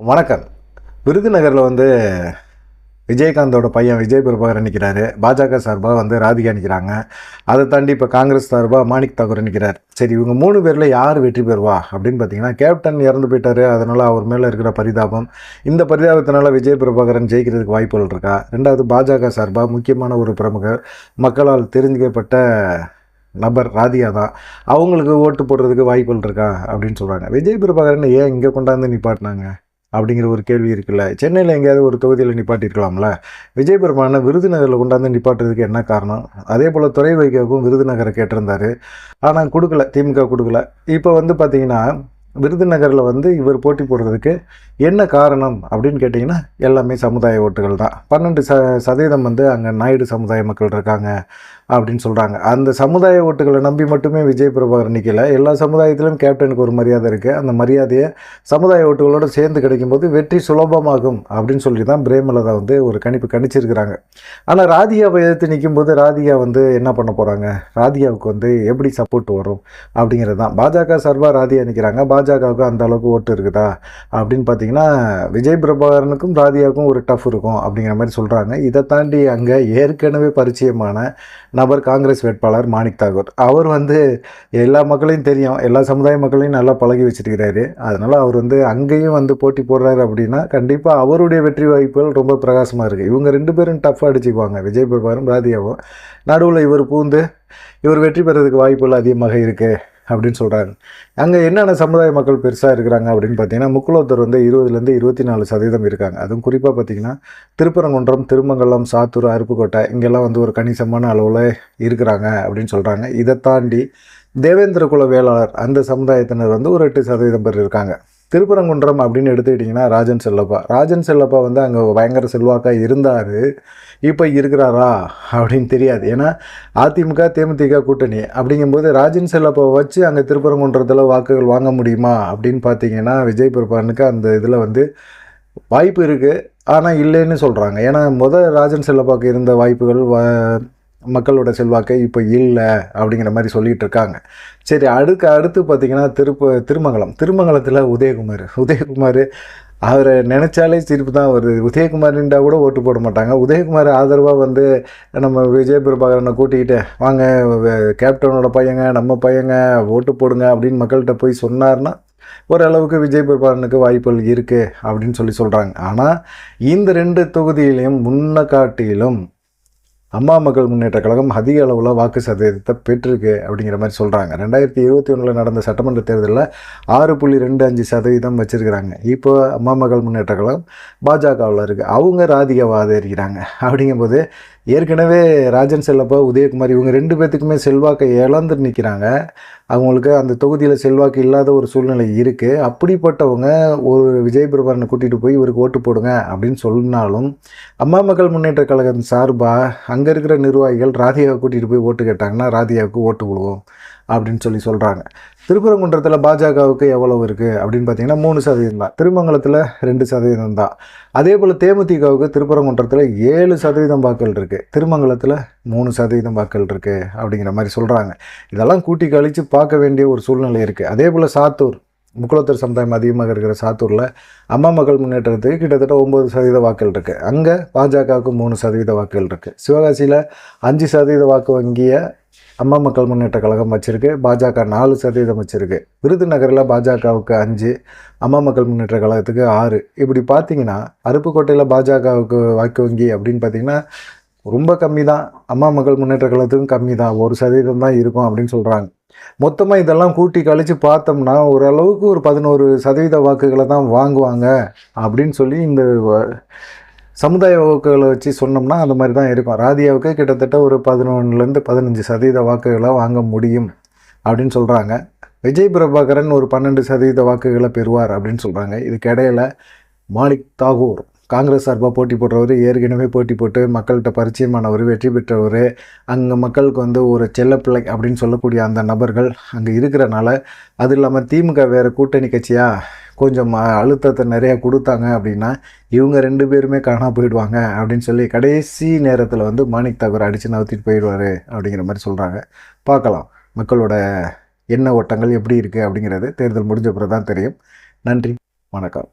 வணக்கம். விருதுநகரில் வந்து விஜயகாந்தோட பையன் விஜய் பிரபாகரன் நிற்கிறாரு பாஜக சார்பாக வந்து ராதிகா நிற்கிறாங்க அதை தாண்டி இப்போ காங்கிரஸ் சார்பாக மாணிக் தாக்கூர் நிற்கிறார் சரி இவங்க மூணு பேரில் யார் வெற்றி பெறுவா? அப்படின்னு பார்த்தீங்கன்னா கேப்டன் இறந்து போயிட்டாரு. அதனால் அவர் மேலே இருக்கிற பரிதாபம். இந்த பரிதாபத்தினால விஜய் பிரபாகரன் ஜெயிக்கிறதுக்கு வாய்ப்புகள் இருக்கா? ரெண்டாவது பாஜக சார்பாக முக்கியமான ஒரு பிரமுகர் மக்களால் தெரிஞ்சுக்கப்பட்ட நபர் ராதிகா தான். அவங்களுக்கு ஓட்டு போடுறதுக்கு வாய்ப்புகள் இருக்கா? அப்படின்னு சொல்கிறாங்க விஜய் பிரபாகரன் ஏன் இங்கே கொண்டாந்து நிப்பாட்டினாங்க? அப்படிங்கிற ஒரு கேள்வி இருக்குல்ல. சென்னையில் எங்கேயாவது ஒரு தொகுதியில் நிப்பாட்டியிருக்கலாம்ல விஜய் பெருமானை விருதுநகரில் கொண்டாந்து நிப்பாட்டுறதுக்கு என்ன காரணம்? அதே போல் துறை வைகோவுக்கும் விருதுநகரை கேட்டிருந்தார். ஆனால் கொடுக்கல திமுக கொடுக்கல. இப்போ வந்து பார்த்தீங்கன்னா விருதுநகரில் வந்து இவர் போட்டி போடுறதுக்கு என்ன காரணம் அப்படின்னு கேட்டிங்கன்னா எல்லாமே சமுதாய ஓட்டுகள் தான். பன்னெண்டு ச சதவீதம் வந்து அங்கே நாயுடு சமுதாய மக்கள் இருக்காங்க. அப்படின்னு சொல்கிறாங்க அந்த சமுதாய ஓட்டுகளை நம்பி மட்டுமே விஜய் பிரபாகர் நிற்கல எல்லா சமுதாயத்திலும் கேப்டனுக்கு ஒரு மரியாதை இருக்குது அந்த மரியாதையை சமுதாய ஓட்டுகளோடு சேர்ந்து கிடைக்கும்போது வெற்றி சுலபமாகும் அப்படின்னு சொல்லி தான் பிரேமலதா வந்து ஒரு கணிப்பு கணிச்சிருக்கிறாங்க. ஆனால் ராதிகாவை எதிர்த்து நிற்கும்போது ராதிகா வந்து என்ன பண்ண போகிறாங்க ராதிகாவுக்கு வந்து எப்படி சப்போர்ட் வரும் அப்படிங்கிறது தான் பாஜக சார்பாக ராதிகா நிற்கிறாங்க பாஜகவுக்கு அந்த அளவுக்கு ஓட்டு இருக்குதா? அப்படின்னு பார்த்தீங்கன்னா விஜய் பிரபாகரனுக்கும் ராதிகாவுக்கும் ஒரு டஃப் இருக்கும் அப்படிங்கிற மாதிரி சொல்கிறாங்க இதை தாண்டி அங்கே ஏற்கனவே பரிச்சயமான நபர் காங்கிரஸ் வேட்பாளர் மாணிக் தாகூர். அவர் வந்து எல்லா மக்களையும் தெரியும். எல்லா சமுதாய மக்களையும் நல்லா பழகி வச்சிருக்கிறாரு. அதனால் அவர் வந்து அங்கேயும் வந்து போட்டி போடுறாரு அப்படின்னா கண்டிப்பாக அவருடைய வெற்றி வாய்ப்புகள் ரொம்ப பிரகாசமாக இருக்குது இவங்க ரெண்டு பேரும் டஃப்பாக அடிச்சுக்குவாங்க. விஜய் பிரபாரும் ராதியாவும் நடுவில் இவர் பூந்து இவர் வெற்றி பெறதுக்கு வாய்ப்புகள் அதிகமாக இருக்குது அப்படின்னு சொல்கிறாங்க அங்கே என்னென்ன சமுதாய மக்கள் பெருசாக இருக்கிறாங்க அப்படின்னு பார்த்தீங்கன்னா முக்குலோத்தர் வந்து இருபதுலேருந்து இருபத்தி நாலு சதவீதம் இருக்காங்க. அதுவும் குறிப்பாக பார்த்தீங்கன்னா திருப்பரங்குன்றம் திருமங்கலம் சாத்தூர் அருப்புக்கோட்டை இங்கெல்லாம் வந்து ஒரு கணிசமான அளவில் இருக்கிறாங்க அப்படின்னு சொல்கிறாங்க இதை தாண்டி தேவேந்திர குல வேளாளர் அந்த சமுதாயத்தினர் வந்து ஒரு எட்டு சதவீதம் பேர் இருக்காங்க. திருப்பரங்குன்றம் அப்படின்னு எடுத்துக்கிட்டிங்கன்னா ராஜன் செல்லப்பா. ராஜன் செல்லப்பா வந்து அங்கே பயங்கர செல்வாக்காக இருந்தார். இப்போ இருக்கிறாரா அப்படின்னு தெரியாது. ஏன்னா அதிமுக தேமுதிக கூட்டணி அப்படிங்கும்போது ராஜன் செல்லப்பா வச்சு அங்கே திருப்பரங்குன்றத்தில் வாக்குகள் வாங்க முடியுமா அப்படின்னு பார்த்தீங்கன்னா விஜய் பிரபானுக்கு அந்த இதில் வந்து வாய்ப்பு இருக்குது ஆனால் இல்லைன்னு சொல்கிறாங்க ஏன்னா முதல் ராஜன் செல்லப்பாக்கு இருந்த வாய்ப்புகள் வ மக்களோட செல்வாக்கு இப்போ இல்லை அப்படிங்கிற மாதிரி சொல்லிகிட்டு இருக்காங்க சரி அடுக்கு அடுத்து பார்த்திங்கன்னா திருப்ப திருமங்கலம். திருமங்கலத்தில் உதயகுமார். உதயகுமார் அவரை நினச்சாலே சிரிப்பு தான் வருது. உதயகுமார்ன்றா கூட ஓட்டு போட மாட்டாங்க. உதயகுமார் ஆதரவாக வந்து நம்ம விஜய் பிரபாகரனை கூட்டிக்கிட்டு வாங்க கேப்டனோட பையங்க நம்ம பையங்க ஓட்டு போடுங்க அப்படின்னு மக்கள்கிட்ட போய் சொன்னார்னா ஓரளவுக்கு விஜய் பிரபாகரனுக்கு வாய்ப்புகள் இருக்குது அப்படின்னு சொல்லி சொல்கிறாங்க ஆனால் இந்த ரெண்டு தொகுதியிலையும் முன்ன காட்டிலும் அம்மா மக்கள் முன்னேற்ற கழகம் அதிக அளவில் வாக்கு சதவீதத்தை பெற்றிருக்கு அப்படிங்கிற மாதிரி சொல்கிறாங்க ரெண்டாயிரத்தி இருபத்தி ஒன்றில் நடந்த சட்டமன்ற தேர்தலில் ஆறு புள்ளி ரெண்டு அஞ்சு சதவீதம் வச்சுருக்கிறாங்க. இப்போ அம்மா மக்கள் முன்னேற்ற கழகம் பாஜகவில் இருக்குது அவங்க ராதிகாவை இருக்கிறாங்க அப்படிங்கும்போது ஏற்கனவே ராஜன் செல்லப்பா உதயகுமார் இவங்க ரெண்டு பேர்த்துக்குமே செல்வாக்கை இழந்து நிற்கிறாங்க அவங்களுக்கு அந்த தொகுதியில் செல்வாக்கு இல்லாத ஒரு சூழ்நிலை இருக்குது அப்படிப்பட்டவங்க ஒரு விஜய் பிரபாரனை கூட்டிகிட்டு போய் இவருக்கு ஓட்டு போடுங்க அப்படின்னு சொன்னாலும் அம்மா மக்கள் முன்னேற்ற கழகம் சார்பாக அங்கே இருக்கிற நிர்வாகிகள் ராதிகாவை கூட்டிகிட்டு போய் ஓட்டு கேட்டாங்கன்னா ராதிகாவுக்கு ஓட்டு விடுவோம் அப்படின்னு சொல்லி சொல்கிறாங்க திருப்பரங்குன்றத்தில் பாஜகவுக்கு எவ்வளவு இருக்குது அப்படின்னு பார்த்தீங்கன்னா மூணு சதவீதம் தான். திருமங்கலத்தில் ரெண்டு சதவீதம் தான். அதே போல் தேமுதிகவுக்கு திருப்பரங்குன்றத்தில் ஏழு சதவீதம் வாக்கள் இருக்குது திருமங்கலத்தில் மூணு சதவீதம் வாக்கள் இருக்குது அப்படிங்கிற மாதிரி சொல்கிறாங்க இதெல்லாம் கூட்டி கழித்து பார்க்க வேண்டிய ஒரு சூழ்நிலை இருக்குது அதே போல் சாத்தூர் முக்குளத்தர் சமுதாயம் அதிகமாக இருக்கிற சாத்தூரில் அம்மா மக்கள் முன்னேற்றத்துக்கு கிட்டத்தட்ட ஒம்பது சதவீத வாக்கள் இருக்குது அங்கே பாஜகவுக்கு மூணு சதவீத வாக்குகள் இருக்குது சிவகாசியில் அஞ்சு சதவீத வாக்கு வங்கியை அம்மா மக்கள் முன்னேற்ற கழகம் வச்சுருக்கு. பாஜக நாலு சதவீதம் வச்சுருக்கு. விருதுநகரில் பாஜகவுக்கு அஞ்சு அம்மா மக்கள் முன்னேற்ற கழகத்துக்கு ஆறு. இப்படி பார்த்தீங்கன்னா அருப்புக்கோட்டையில் பாஜகவுக்கு வாக்கு வங்கி அப்படின்னு பார்த்தீங்கன்னா ரொம்ப கம்மி தான் அம்மா மக்கள் முன்னேற்ற கழகத்துக்கும் கம்மி தான் ஒரு சதவீதம் தான் இருக்கும் அப்படின்னு சொல்கிறாங்க மொத்தமாக இதெல்லாம் கூட்டி கழித்து பார்த்தோம்னா ஓரளவுக்கு ஒரு பதினோரு சதவீத வாக்குகளை தான் வாங்குவாங்க அப்படின்னு சொல்லி இந்த சமுதாய வாக்குகளை வச்சு சொன்னோம்னா அந்த மாதிரி தான் இருக்கும். ராதியாவுக்கு கிட்டத்தட்ட ஒரு பதினொன்றுலேருந்து பதினஞ்சு சதவீத வாக்குகளை வாங்க முடியும் அப்படின்னு சொல்கிறாங்க விஜய் பிரபாகரன் ஒரு பன்னெண்டு சதவீத வாக்குகளை பெறுவார் அப்படின்னு சொல்கிறாங்க இதுக்கு இடையில மாலிக் தாகூர் காங்கிரஸ் சார்பாக போட்டி போடுறவர் ஏற்கனவே போட்டி போட்டு மக்கள்கிட்ட பரிச்சயமானவர் வெற்றி பெற்றவர் அங்கே மக்களுக்கு வந்து ஒரு செல்லப்பிள்ளை அப்படின்னு சொல்லக்கூடிய அந்த நபர்கள் அங்கே இருக்கிறனால அது இல்லாமல் திமுக வேறு கூட்டணி கட்சியாக கொஞ்சம் அழுத்தத்தை நிறையா கொடுத்தாங்க அப்படின்னா இவங்க ரெண்டு பேருமே காணா போயிடுவாங்க அப்படின்னு சொல்லி கடைசி நேரத்தில் வந்து மாணிக் தாக்கூர் அடித்து நவுத்திட்டு போயிடுவார் அப்படிங்கிற மாதிரி சொல்கிறாங்க பார்க்கலாம். மக்களோட எண்ண ஓட்டங்கள் எப்படி இருக்குது அப்படிங்கிறது. தேர்தல் முடிஞ்ச பிறகு தான் தெரியும். நன்றி. வணக்கம்.